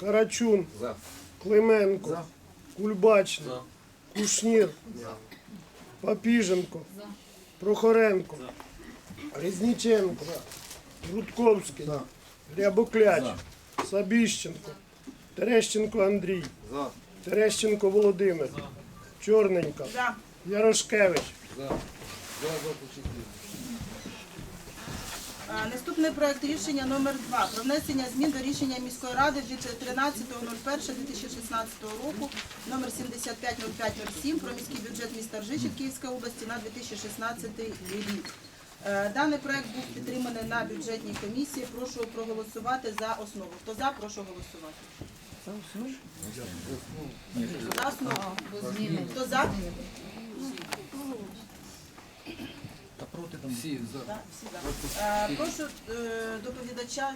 Карачун, За. Клименко, Кульбачний, Кушнір, Папіженко, Прохоренко, Різніченко, Рудковський, Рябокляч, Сабіщенко, Терещенко Андрій, За. Терещенко Володимир, Чорненька, Ярошкевич, За. За. За. А, Наступний проект рішення номер 2 про внесення змін до рішення міської ради від 13.01.2016 року номер 750507 про міський бюджет міста Ржичів Київської області на 2016 рік. Е, Даний проект був підтриманий на бюджетній комісії. Прошу проголосувати за основу. Хто за, прошу голосувати. За основу? За основу. Хто за? Всі за. Так, всі за. Е, Прошу е, доповідача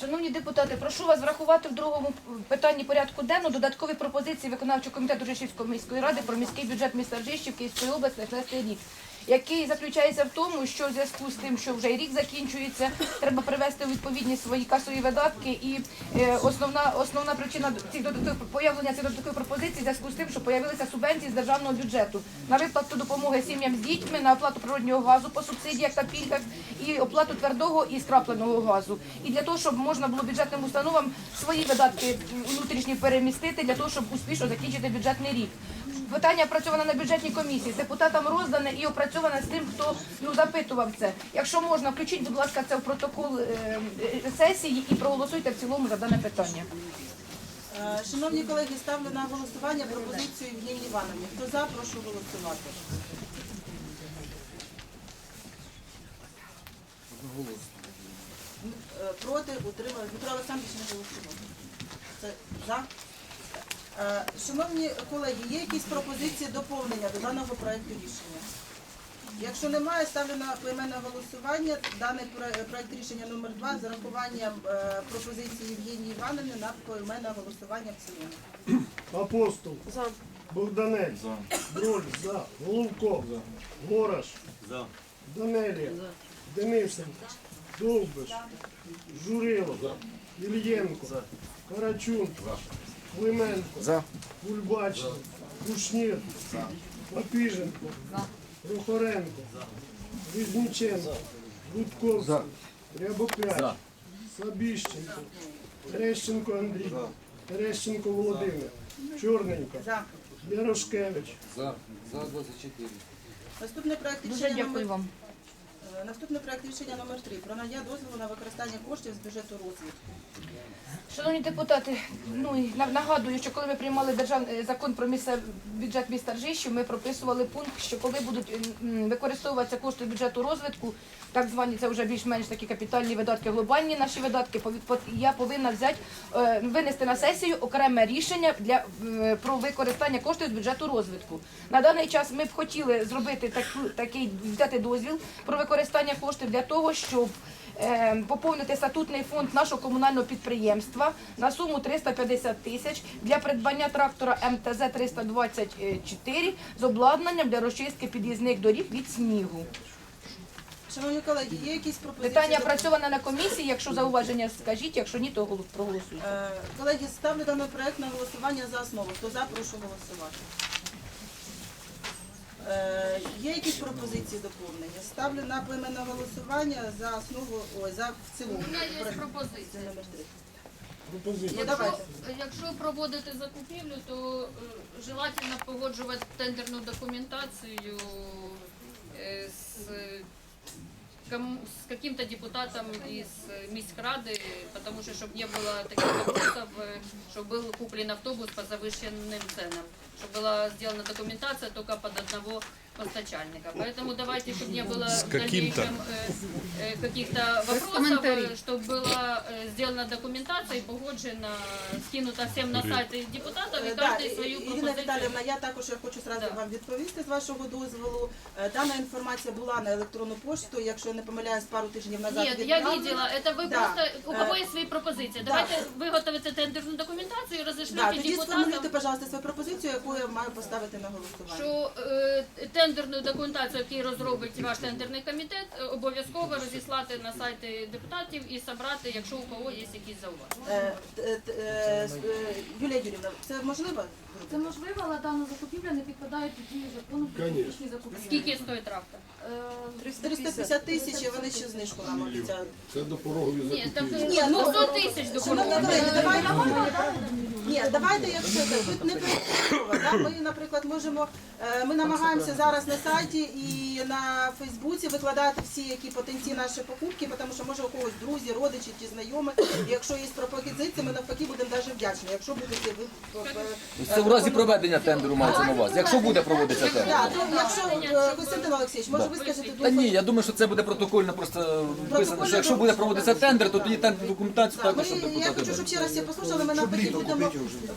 Шановні депутати, прошу вас врахувати в другому питанні порядку денного додаткові пропозиції виконавчого комітету Ржищівської міської ради про міський бюджет міста Ржищів Київської області на 16 рік, який заключається в тому, що в зв'язку з тим, що вже рік закінчується, треба привести у відповідність свої касові видатки. І е, основна основна причина цих додаткових появлення цих додаткових пропозицій в зв'язку з тим, що появилися субвенції з державного бюджету на виплату допомоги сім'ям з дітьми, на оплату природнього газу по субсидіях та пільгах і оплату твердого і скрапленого газу. І для того, щоб можна було бюджетним установам свої видатки внутрішні перемістити, для того, щоб успішно закінчити бюджетний рік. Питання опрацьоване на бюджетній комісії. Депутатам роздане і опрацьоване з тим, хто ну запитував це. Якщо можна, включіть, будь ласка, це в протокол е, е, сесії і проголосуйте в цілому за дане питання. Е, Шановні колеги, ставлю на голосування пропозицію Євгенії Івановні. Хто за, прошу голосувати. Е, Проти, утримали. Дмитро Олександрович не голосував. Це за? Е, Шановні колеги, є якісь пропозиції доповнення до даного проекту рішення? Якщо немає, ставлю на поіменне голосування даний про- проект рішення номер 2 з урахуванням е, пропозиції Євгенії Івановни на поіменне голосування в цілому. Апостол, Богданець, Броль, за, Головко, Гораш, Данелія, Денисенко, Довбиш, Журило, Ільєнко, Карачун, Клименко, Кульбачний, Кушнір, Папіженко, Прохоренко, Різніченко, Рудковський, Рябокляч, Сабіщенко, Терещенко Андрій, Терещенко Володимир, Чорненька, За. Ярошкевич, За. За. 24. Наступний проект Дуже рішення номер дякую вам. Е, Наступний проект рішення номер 3 про надання дозволу на використання коштів з бюджету розвитку. Шановні депутати, ну нагадую, що коли ми приймали державний закон про місцевий бюджет міста Ржищів, ми прописували пункт, що коли будуть використовуватися кошти бюджету розвитку, так звані це вже більш-менш такі капітальні видатки, глобальні наші видатки, я повинна взяти е, винести на сесію окреме рішення для е, про використання коштів з бюджету розвитку. На даний час ми б хотіли зробити таку такий взяти дозвіл про використання коштів для того, щоб е, поповнити статутний фонд нашого комунального підприємства на суму 350 тисяч для придбання трактора МТЗ 324 з обладнанням для розчистки під'їзних доріг від снігу. Шановні колеги, є якісь пропозиції? Питання опрацьоване на комісії. Якщо зауваження, скажіть, якщо ні, то проголосуйте. Е, Колеги, ставлю даний проект на голосування за основу. Хто за, прошу голосувати. Е, Є якісь пропозиції доповнення? Ставлю на поіменне голосування за основу, ой, за в цілому. У мене є Проект пропозиція. номер три. пропозиція. Ну, давайте. Якщо, якщо проводити закупівлю, то е, желательно погоджувати тендерну документацію е, з, кому- с каким-то депутатом из э, міськради, потому что чтобы не было таких вопросов, э, чтобы был куплен автобус по завышенным ценам, чтобы была сделана документация только под одного постачальника. Поэтому давайте, чтобы не было в дальнейшем э, э, каких-то вопросов, э, чтобы была э, сделана документация и погоджена, скинута всем на сайты депутатов, и Е, да, каждый свою Ірина пропозицию. Віталіївна, я також я хочу зразу Да. вам відповісти з вашого дозволу. Е, Дана інформація була на електронну пошту, якщо я не помиляюсь, пару тижнів назад. Нет, я відправлена. видела. Это вы Да. просто у кого Э, есть свои пропозиции. да. Давайте виготовите тендерну документацію, Да, розішлете тоді депутатам, сформулюйте, пожалуйста, свою пропозицію, яку я маю поставити на голосування. що е, тендерну документацію, яку розробить ваш тендерний комітет, е, обов'язково розіслати на сайти депутатів і зібрати, якщо у кого є якісь зауваження. Е, е, Юлія Юрівна, це можливо? Це можливо, але дана закупівля не підпадає під дію закону про Конечно. технічні закупівлі. Скільки стоїть трактор? Е, 350 тисяч, і вони ще знижку нам обіцяють. Це до порогові Ні, так е, Ні, ну, 100 тисяч до Шановні корови. колеги, давайте, ні, давайте, якщо так, тут не принципово, да? Ми, наприклад, можемо, е, ми намагаємося зараз на сайті і на Фейсбуці викладати всі, які потенційні наші покупки, тому що може у когось друзі, родичі чи знайомі. І якщо є пропозиції, ми навпаки будемо дуже вдячні. Якщо будете ви Це в разі проведення тендеру мається на увазі. Якщо буде проводитися тендер. Да, то якщо е, Костянтин Олексійович, може ви скажете Та ні, я думаю, що це буде протокольно просто вписано, що якщо буде проводитися тендер, то тоді тендер документацію Так, також, ми, щоб я депутати. хочу, щоб ще раз всі послухали, ми навпаки будемо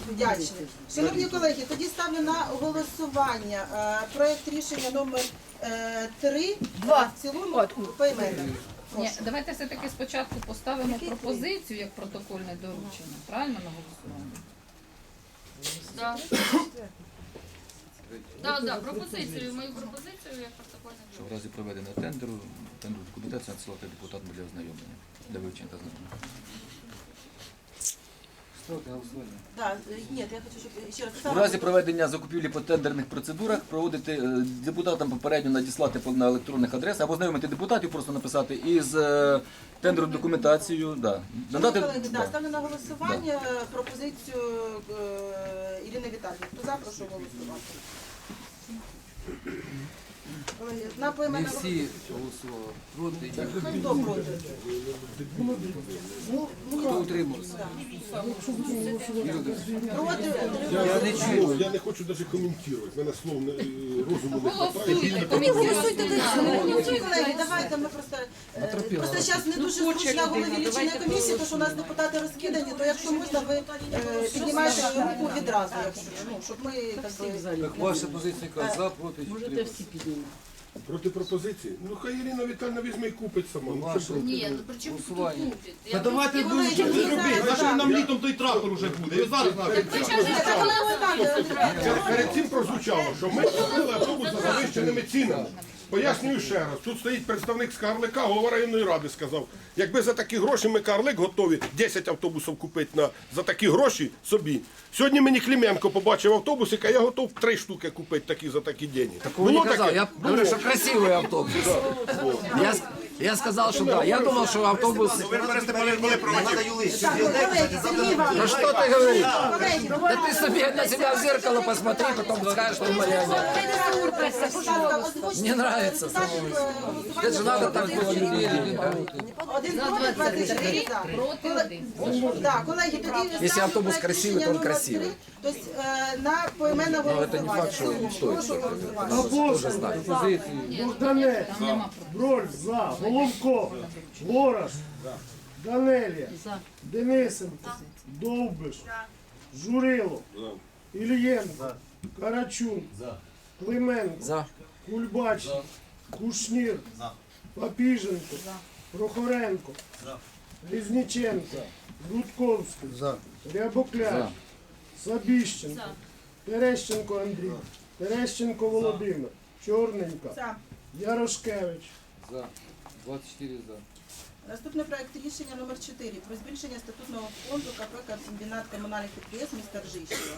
вдячні. Шановні колеги, тоді ставлю на голосування е, проект рішення номер 3 Два. в цілому поіменно. Ні, давайте все-таки спочатку поставимо пропозицію як протокольне доручення. Правильно на голосування? Да. Да, да, пропозицію, мою пропозицію як протокольне Що в разі проведення тендеру, тендеру документацію надсилати депутатам для ознайомлення, для вивчення та знайомлення. Да, е, ні, я хочу, щоб ще раз У разі проведення закупівлі по тендерних процедурах проводити е, депутатам попередньо надіслати по- на електронних адресах або знайомити депутатів, просто написати із е, тендеру документацією, да. надати. Колеги, да, да. ставлю на голосування е, пропозицію е, Ірини Віталіївни. Хто за, прошу голосувати. Не всі голосували проти, Хто проти? хто утримався. Проти? Я не чую. Я не хочу навіть коментувати. Мене слов не- е, розуму не хватає. Голосуйте, колеги, давайте ми просто е, просто зараз не дуже зручна голові лічильної комісії, тому що у нас депутати розкидані, то якщо можна, ви е, піднімайте руку відразу, якщо ну, щоб ми так би, ваша позиція яка? за, проти, чи утримався? Проти пропозиції? Ну хай Ірина Вітальна візьме і купить сама. Ну, проти? Ні, ну при чому тут Голосування. купить? Та Я давайте Колеги, що які робити. за- що нам літом той трактор уже буде? Я зараз знаю. Ви Перед цим прозвучало, що ми купили автобус за завищеними цінами. Пояснюю ще раз. Тут стоїть представник з голова районної ради сказав, якби за такі гроші ми Карлик готові 10 автобусів купити на, за такі гроші собі. Сьогодні мені Кліменко побачив автобус, яка я готов три штуки купити такі за такі деньги. Так, казал. Я говорю, що красивий автобус. Я, я сказал, что да. Я думал, что автобус... колеги, Сергій Іванович, Да что ты говоришь? колеги, Да ты себе на себя в зеркало посмотри, потом скажешь, что моя нет. Не нравится Это же надо так было людей. Один проти, 24 за. Проти один. Да, колеги, тоді Если ставлю автобус проект красивый, рішення то он номер красивый. три. Тобто е, на поіменне это не голосування. факт, что он стоит Прошу голосувати. Апостол, Богданець, Броль, за, Головко, Ворож, Данелія, Денисенко, Довбиш, Журило, Ільєнко, Карачун, Клименко. Кульбач, Кушнір, Папіженко, Прохоренко, Різниченко, Рудковський, Рябокляч, Сабіщенко, Терещенко Андрій, Терещенко Володимир, Чорненька, Ярошкевич, За. 24 за. Наступний проект рішення номер 4 про збільшення статутного фонду КП «Комбінат комунальних підприємств міста Ржищева.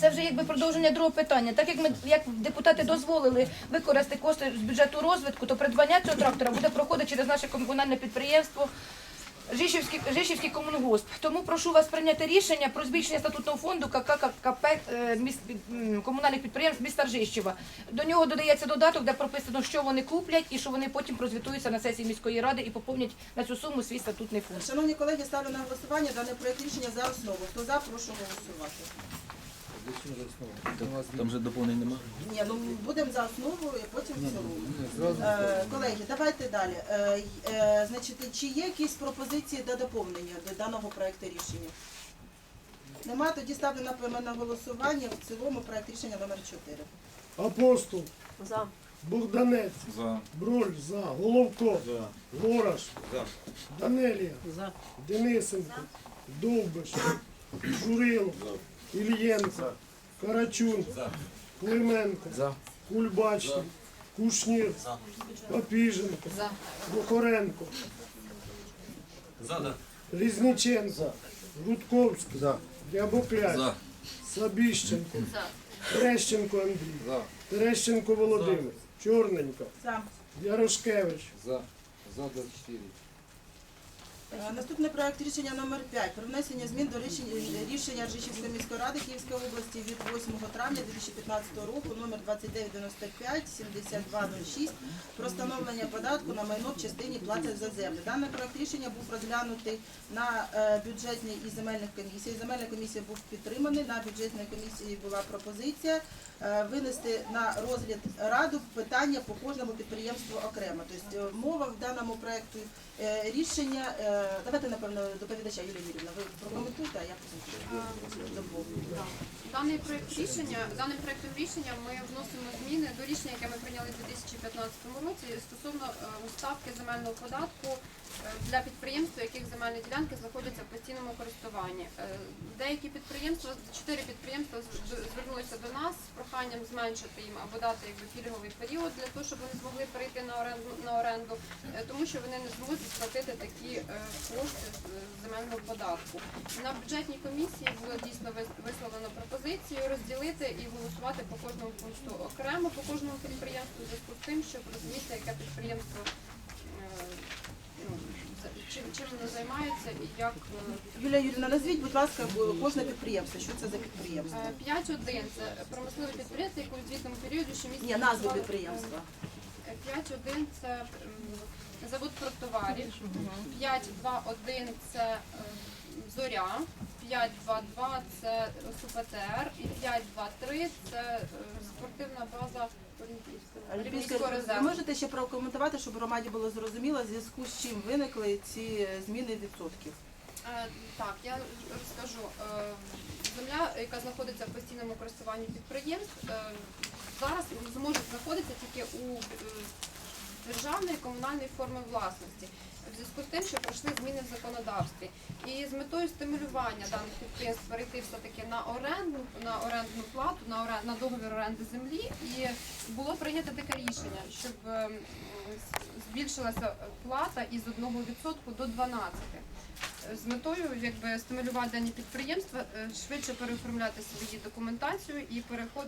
Це вже якби продовження другого питання. Так як ми як депутати дозволили використати кошти з бюджету розвитку, то придбання цього трактора буде проходити через наше комунальне підприємство. Жишівський, Жишівський комунгосп. Тому прошу вас прийняти рішення про збільшення статутного фонду КККП е, комунальних підприємств міста Ржищева. До нього додається додаток, де прописано, що вони куплять і що вони потім прозвітуються на сесії міської ради і поповнять на цю суму свій статутний фонд. Шановні колеги, ставлю на голосування дане проект рішення за основу. Хто за, прошу голосувати. Там вже доповнень немає. Ні, ну будемо за основу і потім в цілому. Е, колеги, давайте далі. Е, е, значить, чи є якісь пропозиції до доповнення до даного проекту рішення? Нема, тоді ставлю на поіменне голосування в цілому проект рішення номер 4. Апостол, Богданець, Броль, за, Головко, Ворож, Данелія, Денисенко, Довбиш, Журило, Ільєнко, Карачун, Клименко. Кульбачний, Кушнір, Папіженко, Бухоренко, Різниченко, Рудковський, Рябокляч, Сабіщенко, Терещенко Андрій, Терещенко Володимир, Чорненько, Ярошкевич, За. За 24. Е, Наступний проект рішення номер 5 про внесення змін до рішення, рішення Ржичівської міської ради Київської області від 8 травня 2015 року номер 2995 7206 про встановлення податку на майно в частині плати за землю. Даний проект рішення був розглянутий на е, бюджетній і земельних комісіях. Земельна комісія був підтриманий. На бюджетній комісії була пропозиція е, винести на розгляд раду питання по кожному підприємству окремо. Тобто мова в даному проекту е, рішення. е, Давайте напевно доповідача Юлія Юрівна. Ви прокоментуйте, а я потім доповню. Даний проект рішення, даним проектом рішення ми вносимо зміни до рішення, яке ми прийняли у 2015 році стосовно е, ставки земельного податку е, для підприємств, у яких земельні ділянки знаходяться в постійному користуванні. Е, Деякі підприємства, чотири підприємства звернулися до нас з проханням зменшити їм або дати якби пільговий період для того, щоб вони змогли перейти на оренду на оренду, е, тому що вони не зможуть сплатити такі е, кошти з земельного податку. На бюджетній комісії було дійсно вис- висловлено пропозицію розділити і голосувати по кожному пункту окремо по кожному підприємству зв'язку з тим, щоб розуміти, яке підприємство чим, чим займається і як е, Юлія Юрівна, назвіть, будь ласка, кожне підприємство. Що це за підприємство? Е, 5.1 це промислове підприємство, яке у звітному періоді щомісяця... Ні, назву підприємства. Е, 5.1 це м, завод продтоварів, 5.2.1 це е, Зоря, 5.2.2 це СУПТР і 5.2.3 це е, спортивна база ви резерву. можете ще прокоментувати, щоб громаді було зрозуміло, в зв'язку з чим виникли ці зміни відсотків. Е, Так, я розкажу. Е, Земля, яка знаходиться в постійному користуванні підприємств, е, зараз зможе знаходитися тільки у е, державної і комунальної форми власності. В зв'язку з тим, що пройшли зміни в законодавстві. І з метою стимулювання даних підприємств перейти все-таки на оренду, на орендну плату, на, орен- на договір оренди землі, і було прийнято таке рішення, щоб е, збільшилася плата із 1% до 12% з метою якби стимулювати підприємства е, швидше переоформляти свої документацію і переход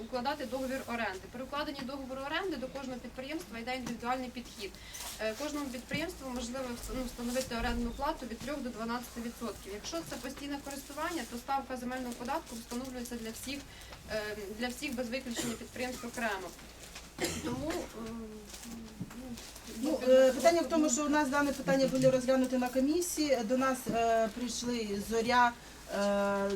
укладати договір оренди. При укладенні договору оренди до кожного підприємства йде індивідуальний підхід. Е, Кожному підприємству можливо ну, встановити орендну плату від 3 до 12%. Якщо це постійне користування, то ставка земельного податку встановлюється для всіх е, для всіх без виключення підприємств окремо. Тому ем, Ну, е, питання в тому, що у нас дане питання були розглянуті на комісії. До нас е, прийшли зоря. е,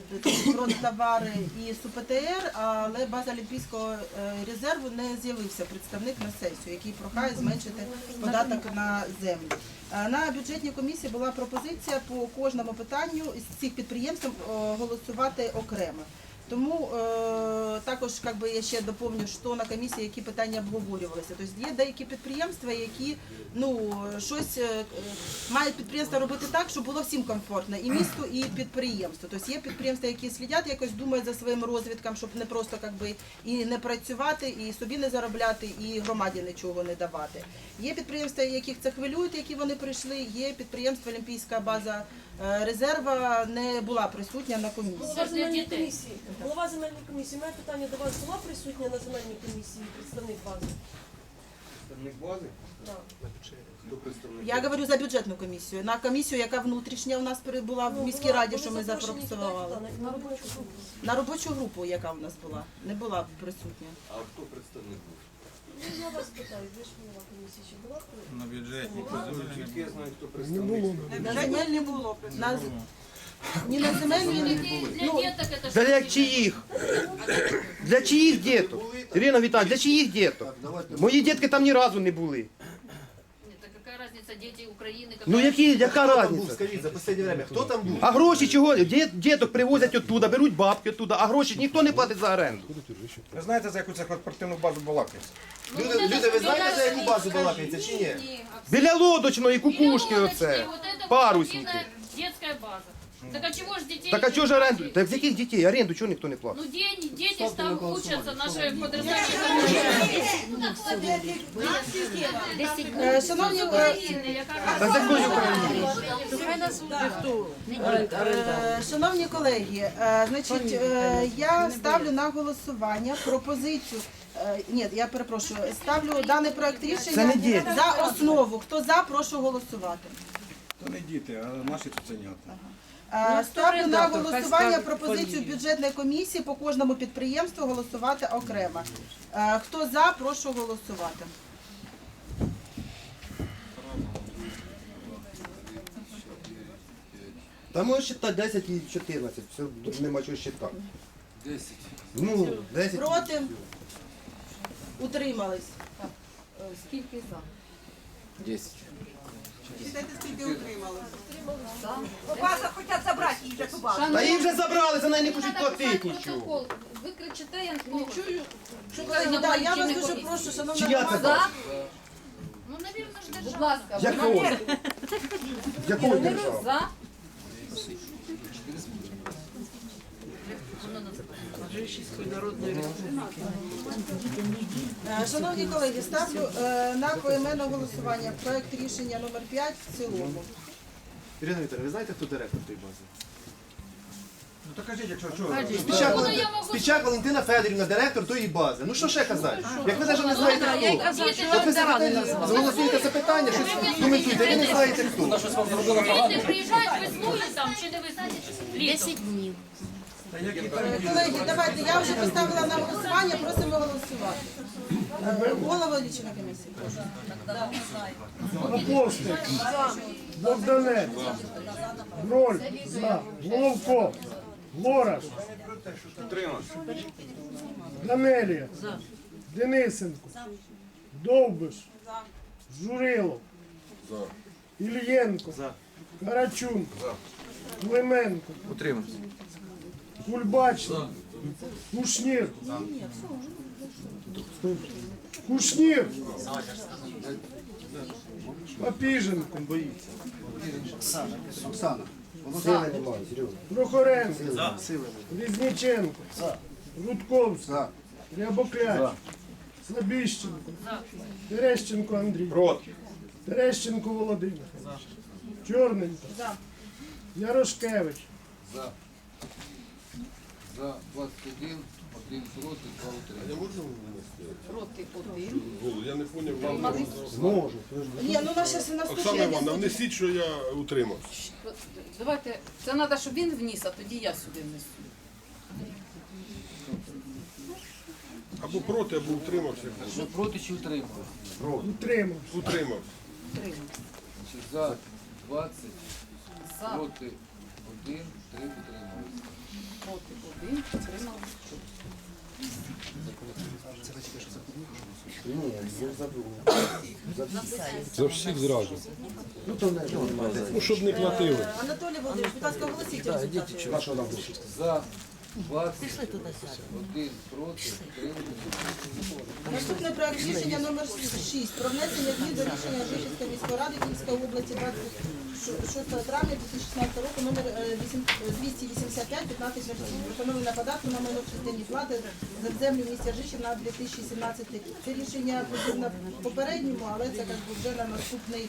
Продтовари і СУПТР, але база Олімпійського е, резерву не з'явився представник на сесію, який прохає зменшити податок на землю. Е, На бюджетній комісії була пропозиція по кожному питанню з цих підприємств голосувати окремо. Тому е, також как би, я ще доповню, що на комісії які питання обговорювалися. Тобто є деякі підприємства, які ну щось е, мають підприємства робити так, щоб було всім комфортно, і місту, і підприємству. Тобто є підприємства, які слідять, якось думають за своїм розвитком, щоб не просто как би, і не працювати, і собі не заробляти, і громаді нічого не давати. Є підприємства, яких це хвилюють, які вони прийшли. Є підприємство Олімпійська база е, резерва не була присутня на комісії. Земельної комісії. Голова земельної комісії. Моє питання до вас була присутня на земельній комісії представник бази? Представник бази? Да. Хто представник? Я говорю за бюджетну комісію. На комісію, яка внутрішня у нас пере- була в міській раді, що ми запропонували. На робочу групу. На робочу групу, яка у нас була, не була присутня. А хто представник був? Ну, я вас питаю, ви ж голова комісії, чи була На бюджетній Тільки я знаю, хто Не представник. було. На земельні було. На, ні на земельні, ні. для діток це ж Для чиїх? Для чиїх діток? Ірина Віталіївна, для чиїх діток? Мої дітки там ні разу не були. Нет, так какая разница, дети Украины, какая Ну які, яка різниця? Скажіть, за останнє время, хто там був? А гроші чого? Дє- Діток привозять оттуда, беруть бабки оттуда, а гроші ніхто не платить за оренду. Ви знаєте, за яку це спортивну базу балакається? Ну, Люди, вот это люди, ви знаєте, за яку скажите, базу балакається чи ні? Ні, Біля лодочної кукушки Переводочки, оце. вот это Парусники. спортивная детская база. Так а чего ж детей? Так а не чого ж оренду? Так з яких дітей? Оренду чого ніхто не платить? Ну дети, дети ж там учатся, наши подрастающие Е, Шановні е, Та з якої України? Е, Шановні колеги, е, значить, е, я ставлю на голосування пропозицію. е, Ні, я перепрошую, ставлю даний проект Це рішення не за основу. Хто за, прошу голосувати. То не діти, а наші цуценята. Е, Ставлю на голосування пропозицію бюджетної комісії по кожному підприємству голосувати окремо. Е, Хто за, прошу голосувати. Та можеш считати 10 і 14, все, нема чого считати. 10. Ну, 10. Проти? Утримались. Скільки за? 10. Читайте, скільки базу. Та їм вже забрали, за неї не хочуть платити нічого. протокол. Ви кричите, я не чую. Да, я вас дуже прошу, шановна Чия це громада. база? Ну, навірно ж Будь ласка, Якого? Якого держава? за. Е, Шановні колеги, ставлю е, на поіменне голосування проект рішення номер 5 в цілому. Ірина Вікторівна, ви знаєте, хто директор тої бази? Ну то кажіть, якщо що. Спічак, Ну, можу- Спічак Валентина Федорівна, директор тої бази. Ну що ще казати? Як ви навіть не знаєте хто? От ви запитання, зголосуєте це питання, щось коментуєте, ви не знаєте хто. Діти приїжджають весною там, чи не весною? Літом. Е, Колеги, давайте, я вже поставила на голосування, просимо голосувати. Е, Голова лічильної комісії, прошу. Богданець. Броль. За. Головко. Лораш. Данелія. Денисенко. Довбиш. Журилов. Ільєнко. Карачун. Клименко. Утримався. Кульбачний. Кушнір. Кушнір. Папіженко. Оксана. Сина немає, серйозно. Прохоренко. Різниченко. За. Рябокляч. Слабіщенко. Терещенко Андрій. Проти. Терещенко Володимир. Чорненько. Ярошкевич. За. За 21, один проти, два утримався. Проти один. Я не поняв. Можу. Ні, ну на зараз Оксана наступне. Івановна, внесіть, що я утримався. Давайте, це треба, щоб він вніс, а тоді я сюди внесу. Або проти, або утримався. Що проти чи утримався? Утримався. Утримався. Значить, За 20, За, проти 1, 3 утримався. проти один, підтримали. Ні, я забув. За всіх зразу. Ну, то не щоб не платили. Анатолій Володимирович, будь ласка, оголосіть результати. Що нам? За 20, 1 проти, 3 утримався. Наступний проект рішення номер 6 про внесення змін до рішення Жишівської міської ради Київської області 26 травня 2016 року номер е, 8 285 15 Встановлення податку на майно в частині плати за землю в місті Жишів на 2017 рік. Це рішення подібне попередньому, але це як вже на наступний.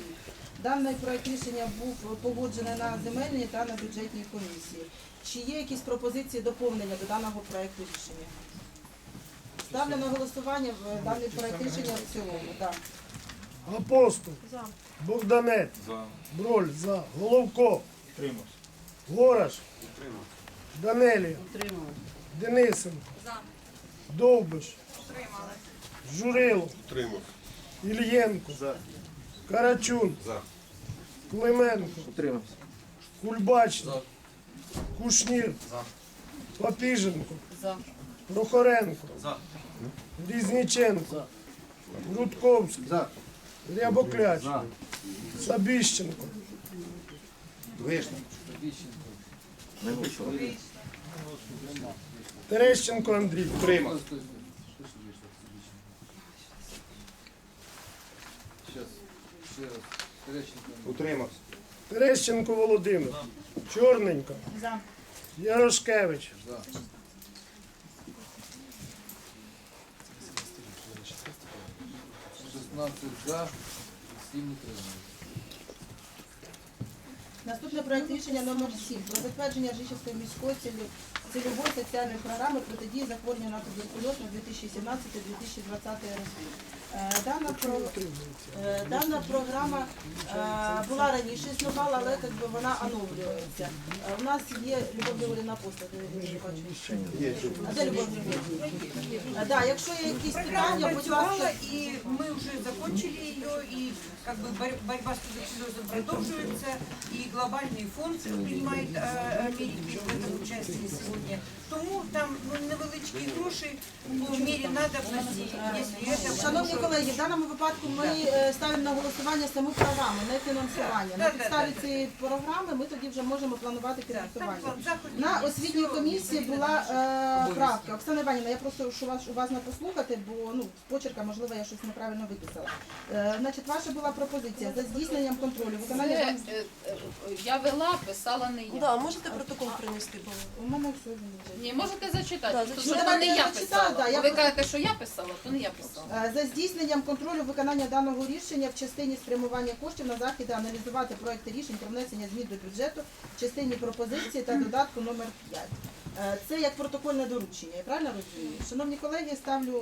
Даний проект рішення був погоджений на земельній та на бюджетній комісії. Чи є якісь пропозиції доповнення до даного проекту рішення? Ставлю на голосування в даний проект рішення в цілому. Да. Апостол. Богданець. Броль. За. Головко. Гораш. Данелія. Денисенко. Довбиш. Журилов. Утримався. Ільєнко. Карачун. Клименко. Утримався. Кульбачний. Кушнір. Папіженко. За. Прохоренко. Різниченко. Рудковський. За. Рябокляч. Сабіщенко. Вишня. Терещенко Андрій. Утримав. Зараз, ще раз. Терещенко. Утримався. Терещенко Володимир. Чорненько. За. Ярошкевич. 16 за, 7 утримались. Наступний проект рішення номер 7 про затвердження Ржищівської міської цільової соціальної програми протидії захворювання на туберкульоз на 2017-2020 роки. Е, Дана, про, е, дана програма е, була раніше існувала, але як би, вона оновлюється. Е, У нас є Любов Григорівна Апостол, я не бачу. А де Любов Григорівна? Е, Да, якщо є якісь питання, будь ласка. и мы уже закончили ее, и как бы бор- борьба с туберкулезом продолживается, и глобальный фонд принимает э, Америки в этом участие сегодня. Тому там ну, невеличкі гроші по мірі надобності, якщо Шановні колеги, в даному випадку ми е, ставимо на голосування саму програму, не фінансування. На підставі цієї програми ми тоді вже можемо планувати фінансування. На освітній комісії була е, правка. Оксана Іванівна, я просто що вас уважно послухати, бо ну з почерка, можливо, я щось неправильно виписала. Е, значить, ваша була пропозиція за здійсненням контролю. Виконання Це, вам- е, е, я вела, писала не я. Да, можете протокол принести, бо у мене все вже. Ні, можете зачитати. Да, не я писала. да, я Ви кажете, що я писала, то не я писала. Е, За здійсненням контролю виконання даного рішення в частині спрямування коштів на заходи аналізувати проекти рішень про внесення змін до бюджету в частині пропозиції та додатку номер 5. Е, Це як протокольне доручення, я правильно розумію? Шановні колеги, ставлю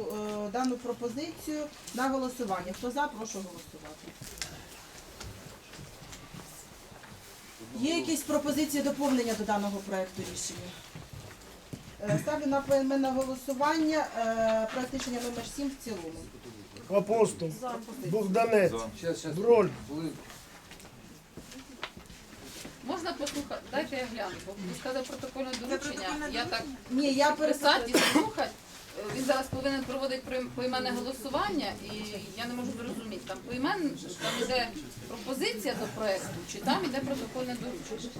е, дану пропозицію на голосування. Хто за, прошу голосувати. Є якісь пропозиції доповнення до даного проекту рішення? Е, Ставлю на поіменне голосування е, проект рішення номер 7 в цілому. Апостол. Богданець. Броль. Можна послухати? Дайте я гляну, бо ви сказали протокольне доручення. Я так Ні, я писати переписати. і слухати. Е, Він зараз повинен проводити поіменне голосування, і я не можу зрозуміти, там поімен, там іде пропозиція до проекту, чи там іде протокольне доручення.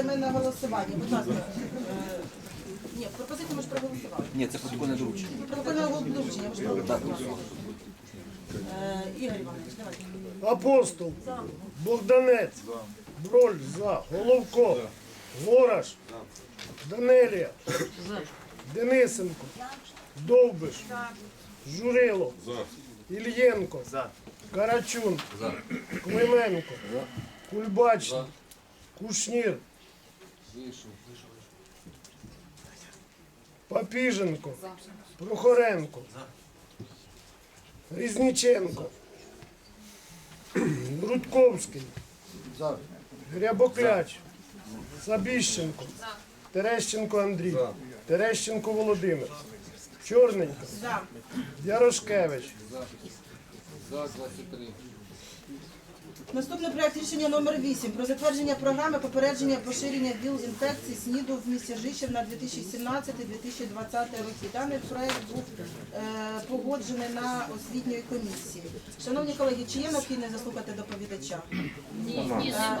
Ставлю на поіменне голосування. Будь ласка. Е, Ні, пропозицію ми ж проголосували. Ні, це протокольне доручення. Протокольне доручення ми ж проголосували. Е, Ігор Іванович, давайте. Апостол. Богданець. Броль за. Головко. Ворож. Данелія. Денисенко. Довбиш. Журило. Ільєнко. Карачун. Клименко. Кульбачний. Кушнір. Папіженко. Прохоренко. Різніченко. Рудковський. Грябокляч. Сабіщенко. Терещенко Андрій. Терещенко Володимир. Чорненько. Ярошкевич. За. За 23. Наступний проект рішення номер 8 про затвердження програми попередження поширення ВІЛ інфекцій СНІДу в місті Жишів на 2017-2020 роки. Даний проект був е, погоджений на освітньої комісії. Шановні колеги, чи є необхідність заслухати доповідача? Ні, ні, Е,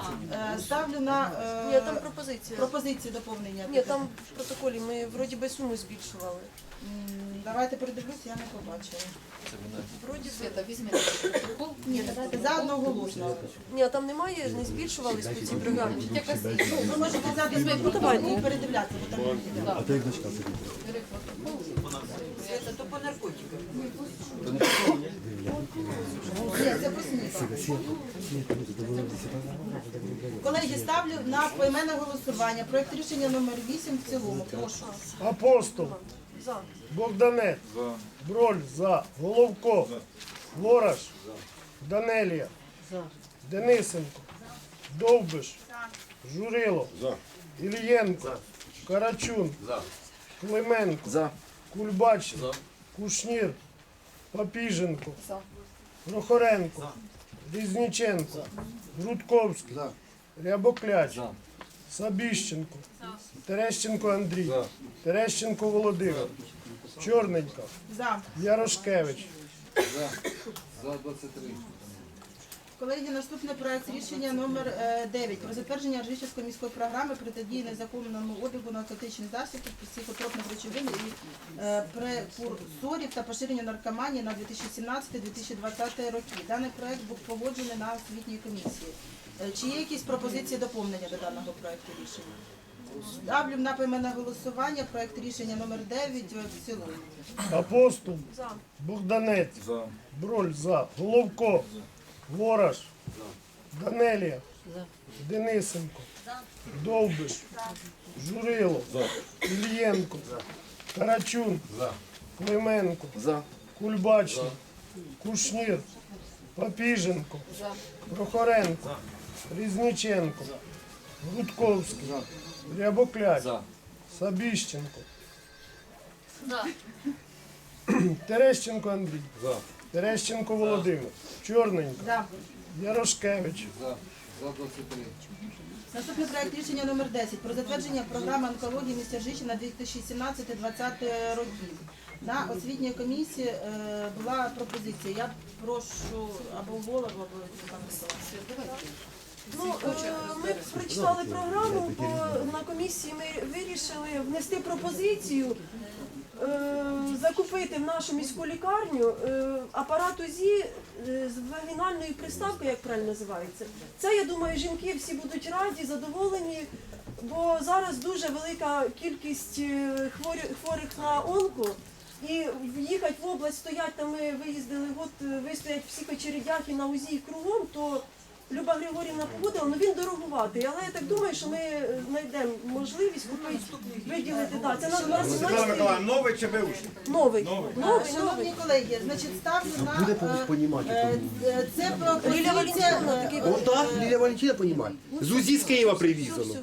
е, ставлю на е, Ні, там пропозиція. пропозиції доповнення. Ні, там в протоколі ми вроді би суму збільшували. М, Давайте передивлюсь, я не побачила. Вроді. Свята, візьміть протокол. Ні, давайте за одноголосно. Ні, а там немає, не збільшувались по цій програмі. Якась Ну, ви можете взяти свій протокол і передивлятися, бо там не да. буде. бери протокол. Це то по наркотикам. Ні, це по. Колеги, ставлю на поіменне голосування. Проект рішення номер 8 в цілому. Прошу. Апостол. За. Богданець. Броль за. Головко. Ворож. Данелія. Денисенко. Довбиш. Журило. Ільєнко. Карачун. Клименко. За. Кульбачний. Кушнір, Папіженко, Прохоренко, Різніченко, Рудковський, Рябокляч, Сабіщенко, Терещенко Андрій, Терещенко Володимир, Чорненька, За. Ярошкевич, За. 23. Колеги, наступний проект рішення номер е, 9 про затвердження Ржичівської міської програми протидії незаконному обігу наркотичних засобів, психотропних речовин і е, прекурсорів та поширенню наркоманії на 2017-2020 роки. Даний проект був погоджений на освітній комісії. Е, Чи є якісь пропозиції доповнення до даного проекту рішення? Ставлю на поіменне голосування проект рішення номер 9 в цілому. Апостол, Богданець, Броль за, Головко, Ворож, Данелія, Денисенко, Довбиш, Журило, Ільєнко, Карачун, Клименко, Кульбачний, Кушнір, Папіженко, Прохоренко, Різниченко, Рудковський, Рябокляч, Сабіщенко, Терещенко Андрій, Терещенко Володимир, Чорненько, За. Ярошкевич, За. Наступний проект рішення номер 10 про затвердження програми онкології міста Жичі на 2017-2020 роки. На освітній комісії е, була пропозиція. Я прошу або голову, або пан Микола. Ну, е, ми прочитали програму, бо на комісії ми вирішили внести пропозицію е, закупити в нашу міську лікарню е, апарат УЗІ з вагінальною приставкою, як правильно називається. Це, я думаю, жінки всі будуть раді, задоволені, бо зараз дуже велика кількість хворих на онко. І їхати в область стоять, там ми виїздили, от вистоять всіх очередях і на УЗІ і кругом, то Люба Григорівна погодила, ну він дорогуватий, але я так думаю, що ми е, знайдемо можливість купити, виділити. Да, це на, на, Світлана Миколаївна, новий чи бивший? новий. Новий. Новий, Шановні новий. колеги, значить ставлю на Буде е, понімати, е, е, це Лілія пропозиція. Валентинівна, е, Отак Лілія Валентина понімає. З УЗІ з Києва привізано.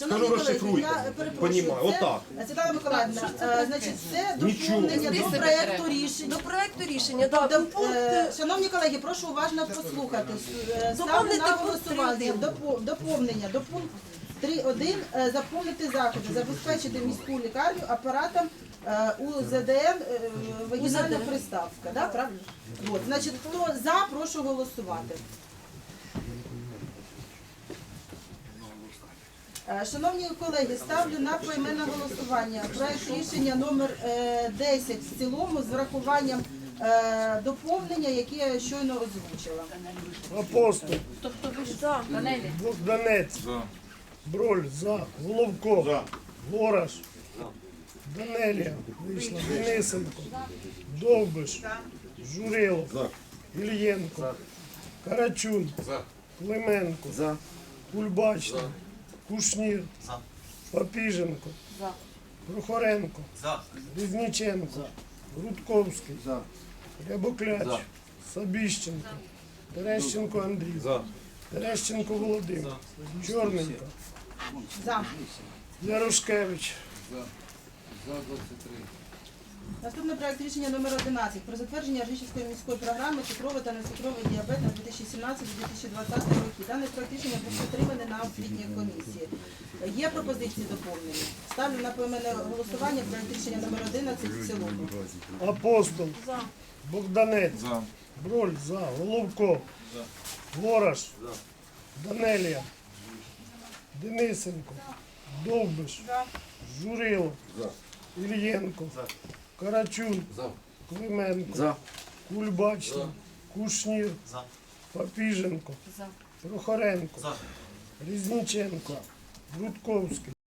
Шановні Скажу, колеги, розшифруйте. я перепрошую, Понімаю, отак. Світлана Миколаївна, е, значить, це Нічого. доповнення до проекту рішення. До проекту рішення, да, Тобто, е, Шановні колеги, прошу уважно послухати. Е, Ставлю Доповнити на пункт голосування допо- доповнення до пункту 3.1 е, заповнити заходи, забезпечити міську лікарню апаратом е, УЗДН е, вагінальна приставка. Да, правильно? От, значить, хто за, прошу голосувати. Шановні колеги, ставлю на поіменне голосування проект рішення номер е, 10 в цілому з врахуванням е, доповнення, яке я щойно озвучила. Апостол, За. Богданець, Броль. За, Головко, Ворож, Данелія, вийшла, Денисенко, Довбиш, Журило, Ільєнко, Карачун, Клименко, Кульбачний, Кушнір, Папіженко, Прохоренко, Різніченко, Рудковський, Рябокляч, Сабіщенко, Терещенко Андрій, Терещенко Володимир, Чорненко, За. Ярошкевич, За. 23. Наступний проект рішення номер 11 про затвердження Ржичівської міської програми цукровий та нецукровий діабет на 2017-2020 роки. Даний проект рішення був підтриманий на освітній комісії. Є пропозиції доповнення. Ставлю на поіменне голосування проект рішення номер 11 в цілому. Апостол, За. Богданець, Броль. За, Головко, Ворож, Данелія, Денисенко, Довбиш, Журило, Ільєнко, Карачун, Клименко, Кульбачний, Кушнір, Папіженко, Прохоренко, Різниченко, Рудковський,